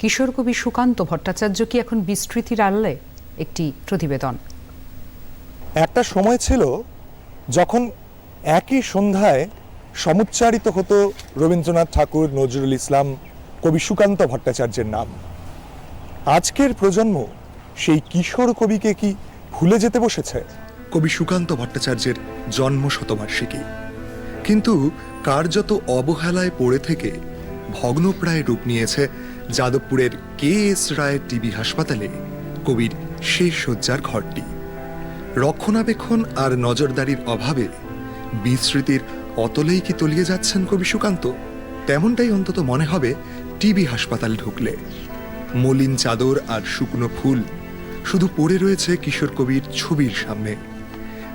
কিশোর কবি সুকান্ত ভট্টাচার্য কি এখন বিস্তৃতির আড়ালে একটি প্রতিবেদন? একটা সময় ছিল যখন একই সন্ধ্যায় সমুচ্চারিত হতো রবীন্দ্রনাথ ঠাকুর নজরুল ইসলাম কবি সুকান্ত ভট্টাচার্যের নাম। আজকের প্রজন্ম সেই কিশোর কবিকে কি ভুলে যেতে বসেছে? কবি সুকান্ত ভট্টাচার্যের জন্ম শতবার্ষিকী। কিন্তু কার্যত অবহেলায় পড়ে থেকে ভগ্নপ্রায় রূপ নিয়েছে যাদবপুরের কে এস রায় টিবি হাসপাতালে কবির শেষ শয্যার ঘরটি। রক্ষণাবেক্ষণ আর নজরদারির অভাবে বিস্মৃতির অতলেই কি তলিয়ে যাচ্ছেন কবি সুকান্ত। তেমনটাই অন্তত মনে হবে টিবি হাসপাতাল ঢুকলে। মলিন চাদর আর শুকনো ফুল শুধু পড়ে রয়েছে কিশোর কবির ছবির সামনে।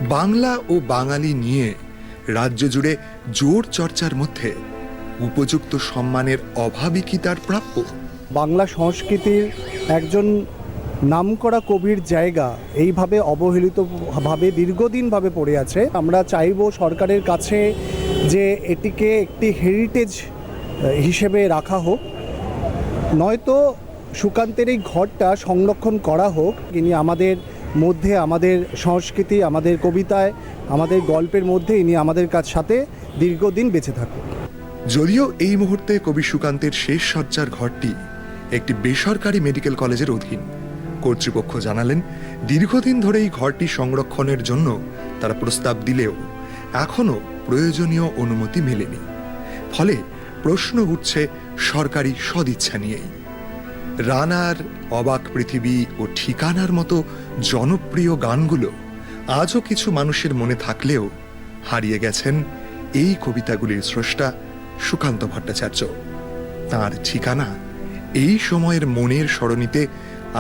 বাংলা ও বাঙালি নিয়ে রাজ্য জুড়ে জোর চর্চার মধ্যে উপযুক্ত সম্মানের অভাবই কি তার প্রাপ্য? বাংলা সংস্কৃতির একজন নামকরা কবির জায়গা এইভাবে অবহেলিতভাবে দীর্ঘদিনভাবে পড়ে আছে। আমরা চাইব সরকারের কাছে যে এটিকে একটি হেরিটেজ হিসেবে রাখা হোক। নয়তো সুকান্তের এই ঘরটা সংরক্ষণ করা হোক। ইনি আমাদের মধ্যে, আমাদের সংস্কৃতি, আমাদের কবিতায়, আমাদের গল্পের মধ্যে ইনি আমাদের কাছ সাথে দীর্ঘদিন বেঁচে থাকুক। যদিও এই মুহূর্তে কবি সুকান্তের শেষ সজ্জার ঘরটি একটি বেসরকারি মেডিকেল কলেজের অধীন। কর্তৃপক্ষ জানালেন, দীর্ঘদিন ধরে এই ঘরটি সংরক্ষণের জন্য তারা প্রস্তাব দিলেও এখনও প্রয়োজনীয় অনুমতি মেলেনি। ফলে প্রশ্ন উঠছে সরকারি সদিচ্ছা নিয়েই। রানার, অবাক পৃথিবী ও ঠিকানার মতো জনপ্রিয় গানগুলো আজও কিছু মানুষের মনে থাকলেও হারিয়ে গেছেন এই কবিতাগুলির স্রষ্টা সুকান্ত ভট্টাচার্য। তার ঠিকানা এই সময়ের মনের সরণিতে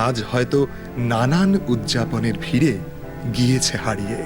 আজ হয়তো নানান উদযাপনের ভিড়ে গিয়েছে হারিয়ে।